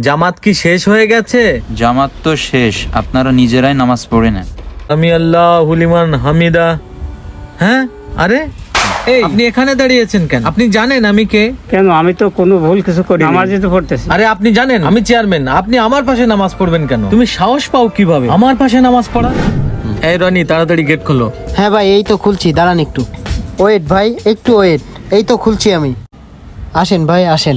জামাত কি শেষ হয়ে গেছে? জামাত তো শেষ আপনারা নিজেরাই নামাজ পড়ে নেন। আমি আল্লাহ হুলিমান হামিদা। হ্যাঁ? আরে এই আপনি এখানে দাঁড়িয়েছেন কেন? আপনি জানেন আমি কে? কেন? আমি তো কোনো ভুল কিছু করি নামাজই তো পড়তেছি। আরে আপনি জানেন আমি চেয়ারম্যান আপনি আমার পাশে নামাজ পড়বেন কেন? তুমি সাহস পাও কীভাবে? আমার পাশে নামাজ পড়া? এই রনি তাড়াতাড়ি গেট খোলো। হ্যাঁ ভাই এই তো খুলছি দাঁড়ান একটু। ওয়েট ভাই একটু ওয়েট এই তো খুলছি আমি। আসেন ভাই আসেন।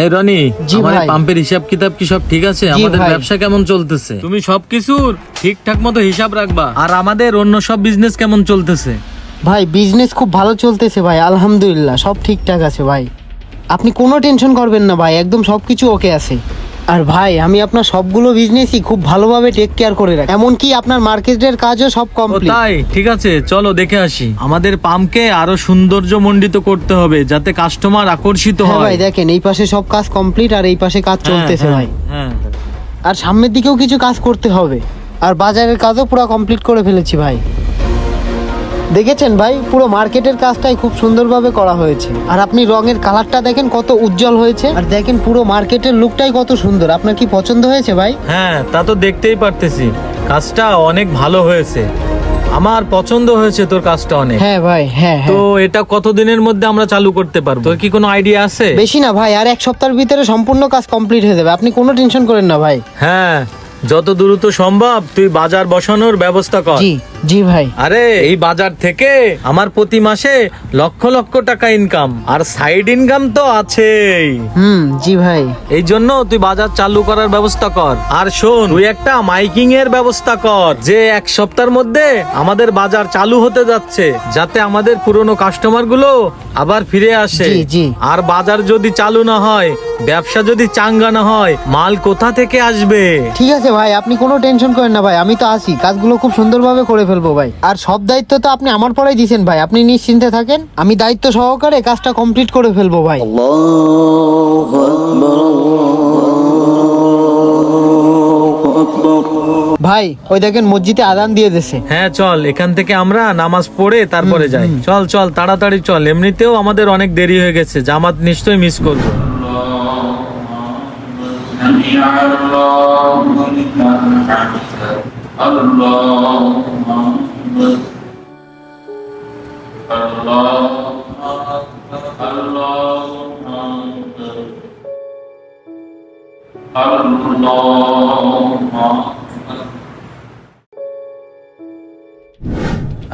এই রনি জি আমার ভাই। পাম্পের হিসাব কিতাব কি সব ঠিক আছে? আমাদের ভাই। ব্যবসা কেমন চলতেছে? তুমি সবকিছুর ঠিকঠাক মতো হিসাব রাখবা। আর আমাদের অন্য সব বিজনেস কেমন চলতেছে? ভাই বিজনেস খুব ভালো চলতেছে ভাই আলহামদুলিল্লাহ সব ঠিকঠাক আছে ভাই। আপনি কোনো টেনশন করবেন না ভাই একদম সব কিছু ওকে আছে। আর ভাই আমি আপনার সবগুলো বিজনেসই খুব ভালোভাবে টেক কেয়ার করে রাখি। এমনকি আপনার মার্কেটের কাজও সব কমপ্লিট তাই? ঠিক আছে চলো দেখে আসি। আমাদের পাম্পকে আরও সৌন্দর্য মণ্ডিত করতে হবে যাতে কাস্টমার আকর্ষিত হ্যাঁ হয়। ভাই দেখেন এই পাশে সব কাজ কমপ্লিট আর এই পাশে কাজ চলতেছে হ্যাঁ, ভাই। হ্যাঁ। আর সামনের দিকেও কিছু কাজ করতে হবে। আর বাজারের কাজও পুরো কমপ্লিট করে ফেলেছি ভাই। দেখেছেন ভাই পুরো মার্কেটের কাজটাই খুব সুন্দরভাবে করা হয়েছে। আর আপনি রঙের কালারটা দেখেন কত উজ্জ্বল হয়েছে। আর দেখেন পুরো মার্কেটের লুকটাই কত সুন্দর। আপনার কি পছন্দ হয়েছে ভাই? হ্যাঁ তা তো দেখতেই পারতেছি। কাজটা অনেক ভালো হয়েছে। আমার পছন্দ হয়েছে তোর কাজটা অনেক। হ্যাঁ ভাই হ্যাঁ তো হ্যাঁ এটা কতদিনের মধ্যে আমরা চালু করতে পারব? তোর কি কোনো আইডিয়া আছে? বেশি না ভাই আর এক সপ্তাহের ভিতরে সম্পূর্ণ কাজ কমপ্লিট হয়ে যাবে। আপনি কোনো টেনশন করেন না ভাই। হ্যাঁ যত দ্রুত সম্ভব তুই বাজার বসানোর ব্যবস্থা কর। জি। জি ভাই। আরে এই বাজার থেকে আমার প্রতি মাসে লক্ষ লক্ষ টাকা ইনকাম আর সাইড ইনকাম তো আছেই। হুম জি ভাই। এই জন্য তুই বাজার চালু করার ব্যবস্থা কর। আর শোন তুই একটা মাইকিং এর ব্যবস্থা কর যে এক সপ্তাহের মধ্যে আমাদের বাজার চালু হতে যাচ্ছে যাতে আমাদের পুরনো কাস্টমারগুলো আবার ফিরে আসে। জি, জি। আর বাজার যদি চালু না হয় ব্যবসা যদি চাঙ্গা না হয় মাল কোথা থেকে আসবে? ঠিক আছে ভাই আপনি কোনো টেনশন করেন না ভাই আমি তো আছি। কাজগুলো খুব সুন্দরভাবে করে ফেলব ফেলব ভাই। আর সব দায়িত্ব তো আপনি আমার পরেই দিয়েছেন ভাই। আপনি নিশ্চিন্তে থাকেন আমি দায়িত্ব সহকারে কাজটা কমপ্লিট করে ফেলব ভাই। ভাই ওই দেখেন মসজিদে আদান দিয়ে দিছে। হ্যাঁ চল এখান থেকে আমরা নামাজ পড়ে তারপরে যাই। চল চল তাড়াতাড়ি চল। এমনিতেও আমাদের অনেক দেরি হয়ে গেছে জামাত নিশ্চয়ই মিস করব।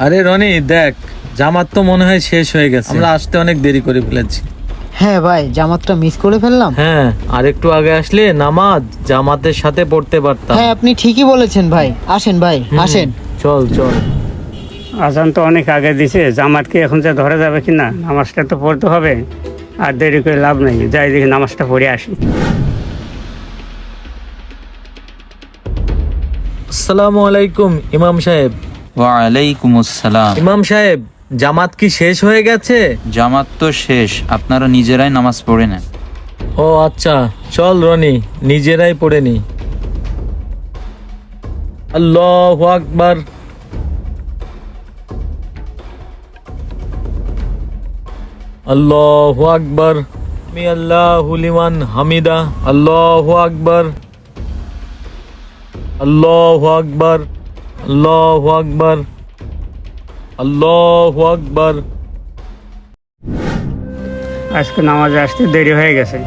আরে রনি, দেখ, জামাত তো মনে হয় শেষ হয়ে গেছে। আমরা আসতে অনেক দেরি করে ফেলেছি। হ্যাঁ ভাই জামাতটা মিস করে ফেললাম। হ্যাঁ আর একটু আগে আসলে নামাজ জামাতের সাথে পড়তে পারতাম। হ্যাঁ আপনি ঠিকই বলেছেন ভাই। আসেন ভাই আসেন। চল চল। আজান তো অনেক আগে দিছে জামাতকে এখন যে ধরা যাবে কি না নামাজটা তো পড়তে হবে আর দেরি করে লাভ নেই। যাই দেখি নামাজটা পড়ে আসি। আসসালামু আলাইকুম ইমাম সাহেব। ওয়ালাইকুম আসসালাম। ইমাম সাহেব জামাত কি শেষ হয়ে গেছে? জামাত তো শেষ আপনারা নিজেরাই নামাজ পড়ে নেন। ও আচ্ছা চল রনি নিজেরাই পড়ে নি। আল্লাহ আকবার। আল্লাহ আকবার। আমি আল্লাহ লিমান হামিদা। আল্লাহ আকবার। আল্লাহ আকবার। আল্লাহ আকবার। আল্লাহ আকবার। আজকে নামাজে আসতে দেরি হয়ে গেছে।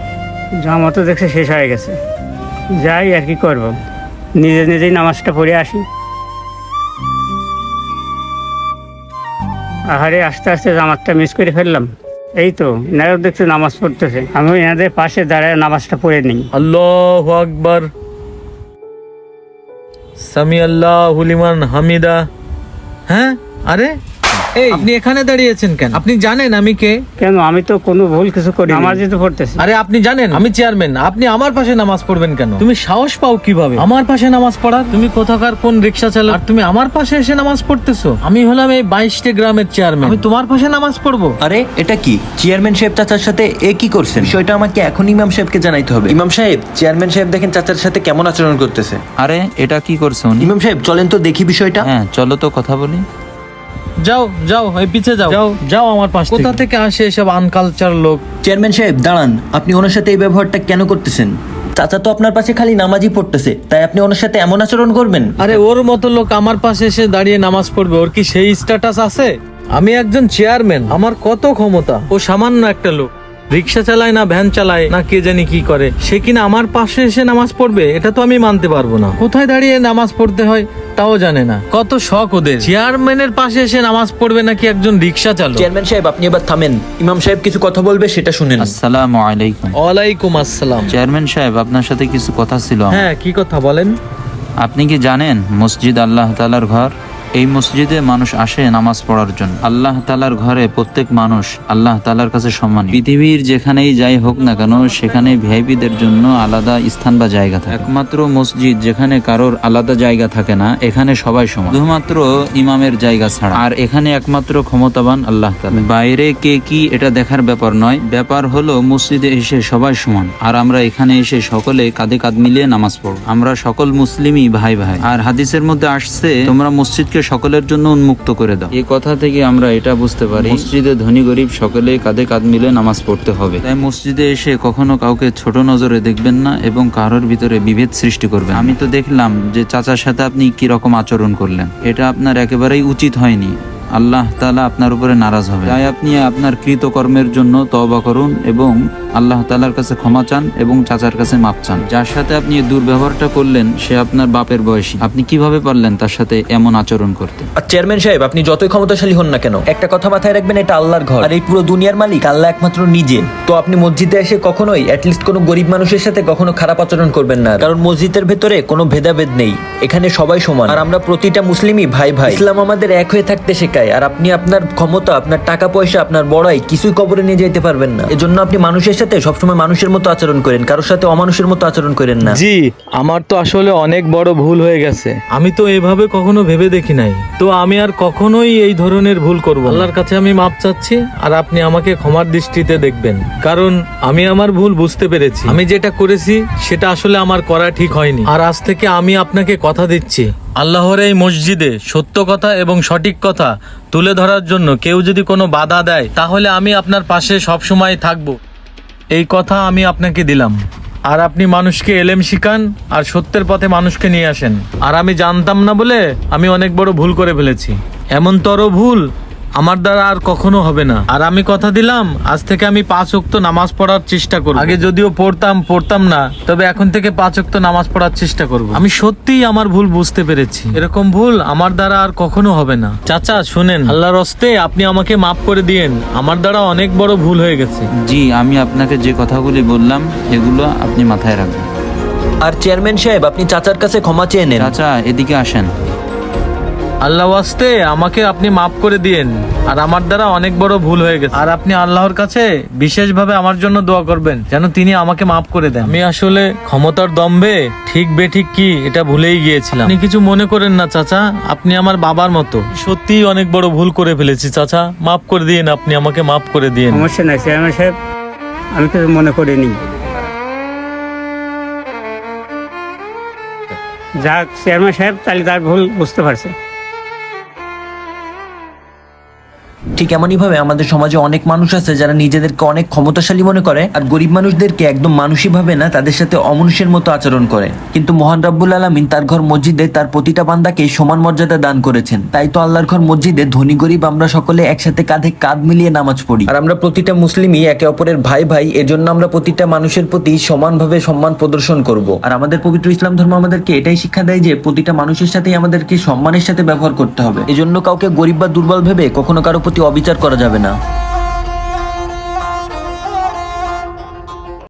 জামাতও দেখছে শেষ হয়ে গেছে। যাই আর কি করব। নিজে নিজেই নামাজটা পড়ে আসি। আহারে আস্তে আস্তে জামাতটা মিস করে ফেললাম। এই তো এনারাও দেখছে নামাজ পড়তেছে। আমি এনাদের পাশে দাঁড়ায় নামাজটা পড়ে নিই। আল্লাহ আকবার। সামি আল্লাহ লিমান হামিদা। হ্যাঁ? আরে এই। আপনি এখানে দাঁড়িয়েছেন কেন? আপনি জানেন আমি কে? কেন? আমি তো কোনো ভুল কিছু করি নামাজই তো পড়তেছি। আরে আপনি জানেন আমি চেয়ারম্যান। আপনি আমার পাশে নামাজ পড়বেন কেন? তুমি সাহস পাও কীভাবে? আমার পাশে নামাজ পড়ার? তুমি কোথাকার কোন রিক্সা চালক? আর তুমি আমার পাশে এসে নামাজ পড়তেছো? আমি হলাম এই বাইশটি গ্রামের চেয়ারম্যান। আমি তোমার পাশে নামাজ পড়ব? আরে এটা কি? চেয়ারম্যান সাহেব চাচার সাথে এ কি করছেন? বিষয়টা আমাকে এখন ইমাম সাহেবকে জানাইতে হবে। ইমাম সাহেব চেয়ারম্যান সাহেব দেখেন চাচার সাথে কেমন আচরণ করতেছে। আরে এটা কি করছে ইমাম সাহেব চলেন তো দেখি বিষয়টা। হ্যাঁ চলো তো কথা বলি। যাও যাও এই পিছে যাও। যাও যাও আমার পাশ কোথা থেকে। আসে এসব আনকালচার লোক? চেয়ারম্যান সাহেব দাঁড়ান। আপনি ওনার সাথে এই ব্যবহারটা কেন করতেছেন? চাচা তো আপনার পাশে খালি নামাজই পড়তেছে তাই আপনি ওনার সাথে এমন আচরণ করবেন? আরে ওর মতো লোক আমার পাশে এসে দাঁড়িয়ে নামাজ পড়বে ওর কি সেই স্ট্যাটাস আছে? আমি একজন চেয়ারম্যান আমার কত ক্ষমতা? ও সামান্য একটা লোক। রিক্সা চালায় না ভ্যান চালায় না কে জানি কি করে। সে কিনা আমার পাশে এসে নামাজ পড়বে এটা তো আমি মানতে পারব না। কোথায় দাঁড়িয়ে নামাজ পড়তে হয় তাও জানে না। কত শখ ওদের। চেয়ারম্যানের পাশে এসে নামাজ পড়বে নাকি একজন রিক্সা চালক? চেয়ারম্যান সাহেব আপনি এবার থামেন। ইমাম সাহেব কিছু কথা বলবে সেটা শুনেন। আসসালামু আলাইকুম। ওয়ালাইকুম আসসালাম। চেয়ারম্যান সাহেব আপনার সাথে কিছু কথা ছিল হ্যাঁ কি কথা বলেন? আপনি কি জানেন মসজিদ আল্লাহ তালার ঘর? এই মসজিদে মানুষ আসে নামাজ পড়ার জন্য। আল্লাহ তালার ঘরে প্রত্যেক মানুষ আল্লাহ তালার কাছে সম্মান। পৃথিবীর যেখানেই যাই হোক না কেন সেখানে ভিআইপিদের জন্য আলাদা স্থান বা জায়গা থাকে। একমাত্র মসজিদ যেখানে কারোর আলাদা জায়গা থাকে না, এখানে সবাই সমান। শুধুমাত্র ইমামের জায়গা ছাড়া। আর এখানে একমাত্র ক্ষমতাবান আল্লাহ তালা বাইরে কে কি এটা দেখার ব্যাপার নয়। ব্যাপার হলো মসজিদে এসে সবাই সমান। আর আমরা এখানে এসে সকলে কাঁধে কাঁধ মিলিয়ে নামাজ পড়ব। আমরা সকল মুসলিমই ভাই ভাই আর হাদিসের মধ্যে আসছে, তোমরা মসজিদকে সকলের জন্য উন্মুক্ত করে দাও। এই কথা থেকে আমরা এটা বুঝতে পারি মসজিদে ধনী গরিব সকলে কাঁধে কাঁধ মিলে নামাজ পড়তে হবে। তাই মসজিদে এসে কখনো কাউকে ছোট নজরে দেখবেন না এবং কারোর ভিতরে বিভেদ সৃষ্টি করবেন আমি তো দেখলাম যে চাচার সাথে আপনি কি রকম আচরণ করলেন। এটা আপনার একেবারেই উচিত হয়নি। আল্লাহ তালা আপনার উপরে নারাজ হবে। তাই আপনি আপনার কৃতকর্মের জন্য তওবা করুন এবং আল্লাহ তালার কাছে ক্ষমা চান এবং চাচার কাছে মাপ চান। যার সাথে আপনি দুর্ব্যবহারটা করলেন, সে আপনার বাপের বয়সী। আপনি কীভাবে পারলেন তার সাথে এমন আচরণ করতে? আর চেয়ারম্যান সাহেব, আপনি যতই ক্ষমতাশালী হন না কেন, একটা কথা মাথায় রাখবেন, এটা আল্লাহর ঘর। আর এই পুরো দুনিয়ার মালিক আল্লাহ একমাত্র নিজে। তো আপনি মসজিদে এসে কখনোই অ্যাটলিস্ট কোনো গরিব মানুষের সাথে কখনো খারাপ আচরণ করবেন না। কারণ মসজিদের ভেতরে কোনো ভেদাভেদ নেই। এখানে সবাই সমান। আর আমরা প্রতিটা মুসলিমই ভাই ভাই ইসলাম আমাদের এক হয়ে থাকতে শেখায়। আর আপনি আপনার ক্ষমতা আপনার টাকা পয়সা আপনার বড়াই কিছুই কবরে নিয়ে যেতে পারবেন না। এজন্য আপনি মানুষের সাথে সবসময় মানুষের মতো আচরণ করেন কারোর সাথে অমানুষের মতো আচরণ করেন না। জি আমার তো আসলে অনেক বড় ভুল হয়ে গেছে। আমি তো এভাবে কখনো ভেবে দেখি নাই। তো আমি আর কখনোই এই ধরনের ভুল করব না। আল্লাহর কাছে আমি মাপ চাচ্ছি আর আপনি আমাকে ক্ষমার দৃষ্টিতে দেখবেন। কারণ আমি আমার ভুল বুঝতে পেরেছি। আমি যেটা করেছি সেটা আসলে আমার করা ঠিক হয়নি। আর আজ থেকে আমি আপনাকে কথা দিচ্ছি। আল্লাহর এই মসজিদে সত্য কথা এবং সঠিক কথা তুলে ধরার জন্য কেউ যদি কোনো বাধা দেয়, তাহলে আমি আপনার পাশে সবসময় থাকব। এই কথা আমি আপনাকে দিলাম। আর আপনি মানুষকে এলেম শিখান আর সত্যের পথে মানুষকে নিয়ে আসেন। আর আমি জানতাম না বলে আমি অনেক বড় ভুল করে ফেলেছি। এমনতর ভুল আমার দ্বারা আর কখনো হবে না। আর আমি কথা দিলাম আজ থেকে আমি পাঁচ ওক্ত নামাজ পড়ার চেষ্টা করব। আগে যদিও পড়তাম পড়তাম না তবে এখন থেকে পাঁচ ওক্ত নামাজ পড়ার চেষ্টা করব। আমি সত্যিই আমার ভুল বুঝতে পেরেছি। এরকম ভুল আমার দ্বারা আর কখনো হবে না। চাচা শুনেন আল্লাহর হস্তে আপনি আমাকে মাফ করে দিয়েন। আমার দ্বারা অনেক বড় ভুল হয়ে গেছে। জি আমি আপনাকে যে কথাগুলি বললাম এগুলো আপনি মাথায় রাখবেন। আর চেয়ারম্যান সাহেব আপনি চাচার কাছে ক্ষমা চেয়ে নেন। চাচা এদিকে আসেন। আল্লাহ ওয়াস্তে আমাকে আপনি মাফ করে দিয়েন। আর আমার দ্বারা অনেক বড় ভুল হয়ে গেছে। আর আপনি আল্লাহর কাছে বিশেষভাবে আমার জন্য দোয়া করবেন যেন তিনি আমাকে মাফ করে দেন। আমি আসলে ক্ষমতার দম্ভে ঠিক বেঠিক কি এটা ভুলেই গিয়েছিলাম। আপনি কিছু মনে করেন না চাচা আপনি আমার বাবার মতো। সত্যিই অনেক বড় ভুল করে ফেলেছি চাচা। মাফ করে দিয়েন আপনি আমাকে মাফ করে দিয়েন। সমস্যা নাই চেয়ারম্যান সাহেব আমি কিছু মনে করিনি। যাক চেয়ারম্যান সাহেব তাহলে তার ভুল বুঝতে পারছে। ঠিক এমনই ভাবে আমাদের সমাজে অনেক মানুষ আছে যারা নিজেদেরকে অনেক ক্ষমতাশালী মনে করে আর গরিব মানুষদেরকে একদম মানুষই ভাবে না, তাদের সাথে অমানুষের মতো আচরণ করে। কিন্তু মহান রাব্বুল আলমিন তার ঘর মসজিদে তার প্রতিটা বান্দাকে সমান মর্যাদা দান করেছেন। তাই তো আল্লাহর ঘর মসজিদে ধনী গরিব আমরা সকলে একসাথে কাঁধে কাঁধ মিলিয়ে নামাজ পড়ি। আর আমরা প্রতিটা মুসলিমই একে অপরের ভাই ভাই, এজন্য আমরা প্রতিটা মানুষের প্রতি সমানভাবে সম্মান প্রদর্শন করব। আর আমাদের পবিত্র ইসলাম ধর্ম আমাদেরকে এটাই শিক্ষা দেয় যে প্রতিটা মানুষের সাথেই আমাদেরকে সম্মানের সাথে ব্যবহার করতে হবে। এজন্য কাউকে গরিব বা দুর্বল ভেবে কখনো কারও প্রতি অবিচার করা যাবে না।